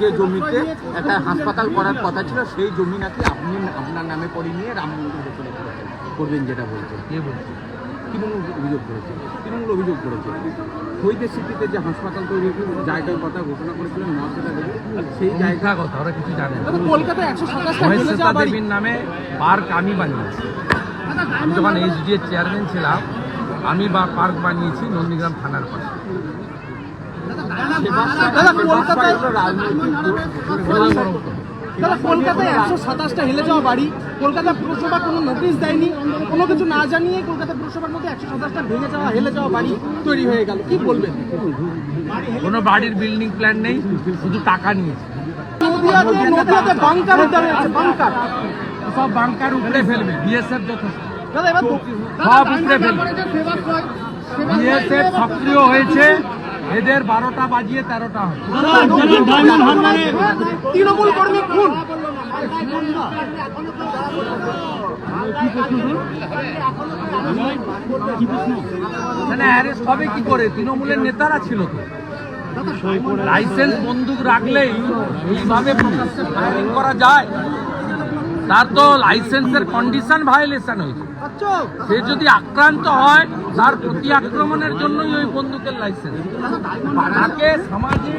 যে জমিতে একটা হাসপাতাল করার কথা ছিল সেই জমি নাকি আপনি আপনার নামে নিয়ে রাম মন্দির করবেন যেটা কে বলছে? তৃণমূল অভিযোগ করেছে। তৃণমূল অভিযোগ করেছে। সিটিতে যে হাসপাতাল তৈরি জায়গার কথা ঘোষণা করেছিলেন মহাশ্বেতা দেবী সেই জায়গা কথা ওরা কিছু জানে একশো সাতাশটা দেবীর নামে পার্ক আমি বানিয়েছি। আমি যখন এইচডি এর চেয়ারম্যান ছিলাম আমি বা পার্ক বানিয়েছি নন্দীগ্রাম থানার পাশে। দাদা কলকাতায় দাদা কলকাতায় একশো সাতাশটা হেলে যাওয়া বাড়ি। কলকাতা পুরসভা কোনো নোটিশ দেয়নি। কোনো কিছু না জানিয়ে কলকাতা পুরসভার মধ্যে একশো সাতাশটা ভেঙে যাওয়া হেলে যাওয়া বাড়ি তৈরি হয়ে গেল। কি বলবেন? কোনো বাড়ির বিল্ডিং প্ল্যান নেই শুধু টাকা নিয়েছে নদিয়াতে বাংকার উদ্ধার হয়েছে বাংকার সব বাংকার উপরে ফেলবে বিএসএফ যথেষ্ট। সব উপরে ফেলবে। বিএসএফ সক্রিয় হয়েছে। এদের বারোটা বাজিয়ে তেরোটা হয় তৃণমূল কর্মী খুন। এখানে অ্যারেস্ট হবে কি করে? তৃণমূলের নেতারা ছিল তো। লাইসেন্স বন্দুক রাখলেই এইভাবে প্রকাশ্যে ফায়ারিং করা যায়? তার তো লাইসেন্সের কন্ডিশন ভায়োলেশন হয়েছে। আচ্ছা। সে যদি আক্রান্ত হয় তার প্রতি আক্রমণের জন্যই ওই বন্দুকের লাইসেন্স তাকে সমাজে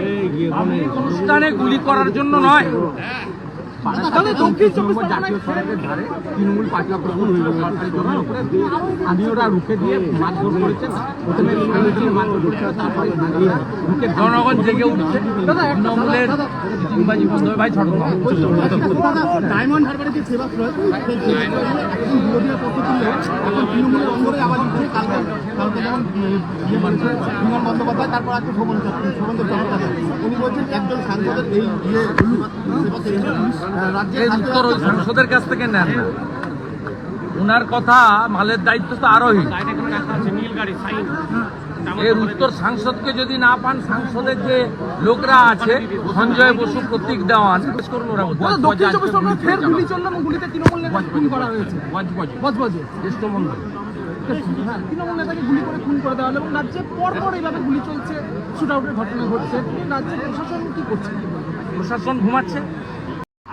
অনুষ্ঠানে গুলি করার জন্য নয়। তৃণমূল পার্টি আক্রমণ হইল সরকারি জমির উপরে স্থানীয়রা রুখে দিয়ে মারধর করেছেন। প্রথমে মারধর করেছে তারপরে রুখে জনগণ জেগে উঠছে। তৃণমূলের চিটিংবাজি বন্ধ হয়ে ভাই ছড় ডায়মন্ড হারবারে যে সেবা প্রয়োগ সেই সেবা প্রয়োগে এখন বিরোধীরা পক্ষ তুললে এখন তৃণমূলের অঙ্গরে আবার দিচ্ছে কালকে কালকে যেমন ইয়ে বলছে বিমান বন্দ্যোপাধ্যায় তারপর আজকে শোভন শোভন চট্টোপাধ্যায় উনি বলছেন একজন সাংসদের এই ইয়ে সেবা সাংসদের কাছ থেকে নেন না ওনার কথা মালের দায়িত্ব তো আরোহী এর উত্তর সাংসদকে যদি না পান সাংসদের যে লোকরা আছে সঞ্জয় বসু প্রতীক দেওয়ান হ্যাঁ তৃণমূল নেতাকে গুলি করে খুন করে দেওয়া হলো এবং রাজ্যে পরপর এইভাবে গুলি চলছে শুট আউটের ঘটনা ঘটছে রাজ্যের প্রশাসন কি করছে প্রশাসন ঘুমাচ্ছে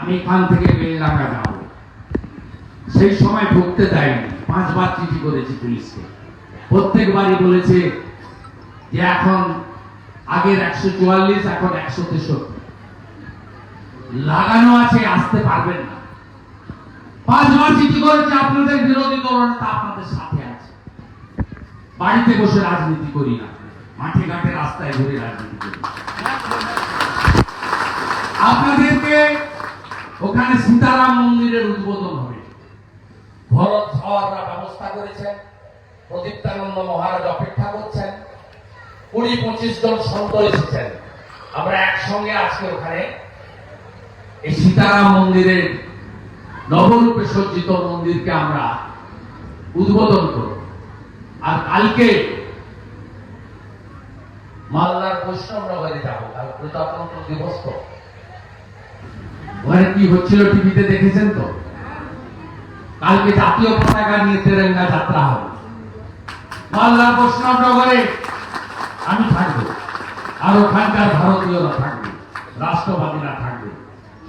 আমি এখান থেকে বেলডাঙ্গা যাব। সেই সময় ঢুকতে দেয়নি। পাঁচবার চিঠি করেছি পুলিশকে। প্রত্যেকবারই বলেছে যে এখন আগের একশো চুয়াল্লিশ, এখন একশো তেষট্টি। লাগানো আছে, আসতে পারবেন না। পাঁচবার চিঠি করেছে, আপনাদের বিরোধী দলনেতা আপনাদের সাথে আছে। বাড়িতে বসে রাজনীতি করি না। মাঠে ঘাটে রাস্তায় ঘুরে রাজনীতি করি। আপনাদেরকে ওখানে সীতারাম মন্দিরের উদ্বোধন হবে। ভরত ঝড়রা ব্যবস্থা করেছেন প্রদীপ্তানন্দ মহারাজ অপেক্ষা করছেন, কুড়ি পঁচিশ জন সন্ত এসেছেন। আমরা একসঙ্গে আজকে ওখানে এই সীতারাম মন্দিরের নবরূপে সজ্জিত মন্দিরকে আমরা উদ্বোধন করব। আর কালকে মালদার বৈষ্ণবনগরে যাব কাল প্রজাতন্ত্র দিবস তো। ওখানে কি হচ্ছিল টিভিতে দেখেছেন তো? কালকে জাতীয় পতাকা নিয়ে তেরেঙ্গা যাত্রা হবে। মালদার বৈষ্ণবনগরে আমি থাকব। আর ওখানকার ভারতীয়রা থাকবে, রাষ্ট্রবাদীরা থাকবে।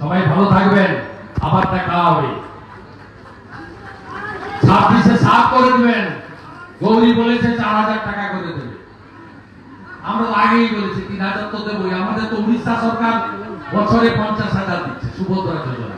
সবাই ভালো থাকবেন, আবার দেখা হবে। ছাব্বিশে সাফ করে দেবেন। গৌরী বলেছে চার হাজার টাকা করে দেবে। আমরা আগেই বলেছি, তিন হাজার তো দেবই। আমাদের তো উড়িষ্যা সরকার বছরে পঞ্চাশ হাজার দিচ্ছে সুভদ্রা যোজনা।